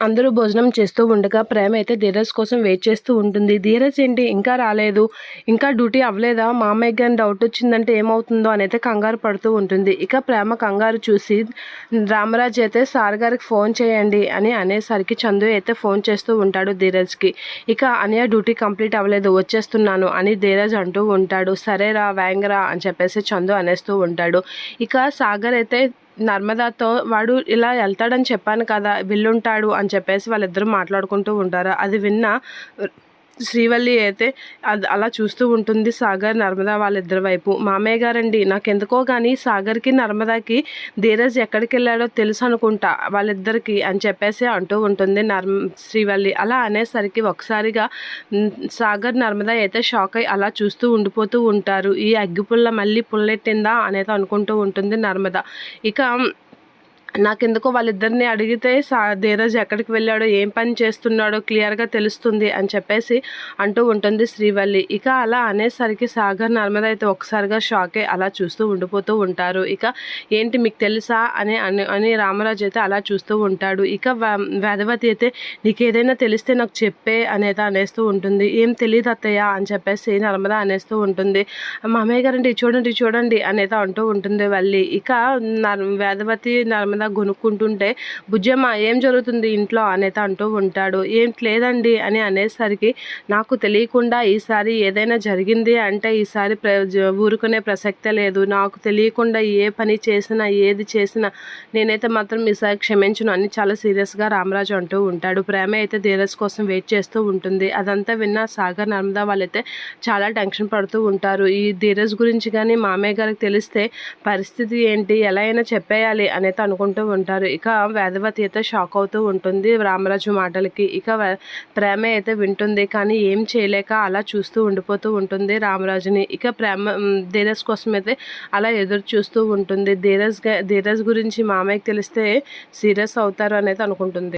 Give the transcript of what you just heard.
అందరూ భోజనం చేస్తూ ఉండగా ప్రేమ అయితే ధీరజ్ కోసం వెయిట్ చేస్తూ ఉంటుంది. ధీరజ్ ఏంటి? ఇంకా రాలేదు. ఇంకా డ్యూటీ అవ్వలేదా? మా అమ్మాయికి కానీ డౌట్ వచ్చిందంటే ఏమవుతుందో అని అయితే కంగారు పడుతూ ఉంటుంది. ఇక ప్రేమ కంగారు చూసి రామరాజ్ అయితే సార్ గారికి ఫోన్ చేయండి అని అనేసరికి చందు అయితే ఫోన్ చేస్తూ ఉంటాడు ధీరజ్కి. ఇక అనయ్య డ్యూటీ కంప్లీట్ అవ్వలేదు. వచ్చేస్తున్నాను అని ధీరజ్ అంటూ ఉంటాడు. సరేరా వేంగరా అని చెప్పేసి చందు అనేస్తూ ఉంటాడు. ఇక సాగర్ అయితే నర్మదాతో వాడు ఇలా వెళ్తాడని చెప్పాను కదా వెళ్ళుంటాడు అని చెప్పేసి వాళ్ళిద్దరూ మాట్లాడుకుంటూ ఉంటారు. అది విన్న శ్రీవల్లి అయితే అది అలా చూస్తూ ఉంటుంది. సాగర్ నర్మదా వాళ్ళిద్దరి వైపు. మామయ్య గారండి నాకెందుకో కానీ సాగర్కి నర్మదాకి ధీరజ్ ఎక్కడికి వెళ్ళాడో తెలుసు అనుకుంటా వాళ్ళిద్దరికి అని చెప్పేసి అంటూ ఉంటుంది నర్మ శ్రీవల్లి. అలా అనేసరికి ఒకసారిగా సాగర్ నర్మదా అయితే షాక్ అయి అలా చూస్తూ ఉండిపోతూ ఉంటారు. ఈ అగ్గిపుల్ల మళ్ళీ పుల్లెట్టిందా అనేది అనుకుంటూ ఉంటుంది నర్మద. ఇక నాకెందుకో వాళ్ళిద్దరిని అడిగితే సా ధీరజ్ ఎక్కడికి వెళ్ళాడో ఏం పని చేస్తున్నాడో క్లియర్గా తెలుస్తుంది అని చెప్పేసి అంటూ ఉంటుంది శ్రీవల్లి. ఇక అలా అనేసరికి సాగర్ నర్మద అయితే ఒకసారిగా షాకే అలా చూస్తూ ఉండిపోతూ ఉంటారు. ఇక ఏంటి మీకు తెలుసా అని అని అని రామరాజు అయితే అలా చూస్తూ ఉంటాడు. ఇక వేదవతి అయితే నీకు ఏదైనా తెలిస్తే నాకు చెప్పే అనేది అనేస్తూ ఉంటుంది. ఏం తెలియదు అత్తయ్య అని చెప్పేసి నర్మద అనేస్తూ ఉంటుంది. మామయ్య గారండి చూడండి చూడండి అనేది అంటూ ఉంటుంది వల్లి. ఇక వేదవతి నర్మద కదా కొనుక్కుంటుంటే బుజ్జమ్మ ఏం జరుగుతుంది ఇంట్లో? అనేది అంటూ ఉంటాడు. ఏం లేదండి అని అనేసరికి నాకు తెలియకుండా ఈసారి ఏదైనా జరిగింది అంటే ఈసారి ప్ర ఊరుకునే ప్రసక్తే లేదు. నాకు తెలియకుండా ఏ పని చేసినా ఏది చేసినా నేనైతే మాత్రం ఈసారి క్షమించను అని చాలా సీరియస్గా రామరాజు అంటూ ఉంటాడు. ప్రేమ అయితే ధీరజ్ కోసం వెయిట్ చేస్తూ ఉంటుంది. అదంతా విన్న సాగర్ నర్మదా వాళ్ళైతే చాలా టెన్షన్ పడుతూ ఉంటారు. ఈ ధీరజ్ గురించి కానీ మామయ్య గారికి తెలిస్తే పరిస్థితి ఏంటి? ఎలా అయినా చెప్పేయాలి అనేది అనుకుంటున్నాను చేసుకుంటూ ఉంటారు. ఇక వేదవతి అయితే షాక్ అవుతూ ఉంటుంది. రామరాజు మాటలకి ఇక ప్రేమ అయితే వింటుంది కానీ ఏం చేయలేక అలా చూస్తూ ఉండిపోతూ ఉంటుంది రామరాజుని. ఇక ప్రేమ ధీరజ్ కోసం అయితే అలా ఎదురు చూస్తూ ఉంటుంది. ధీరజ్ ధీరజ్ గురించి మామయ్యకి తెలిస్తే సీరియస్ అవుతారు అనేది అనుకుంటుంది.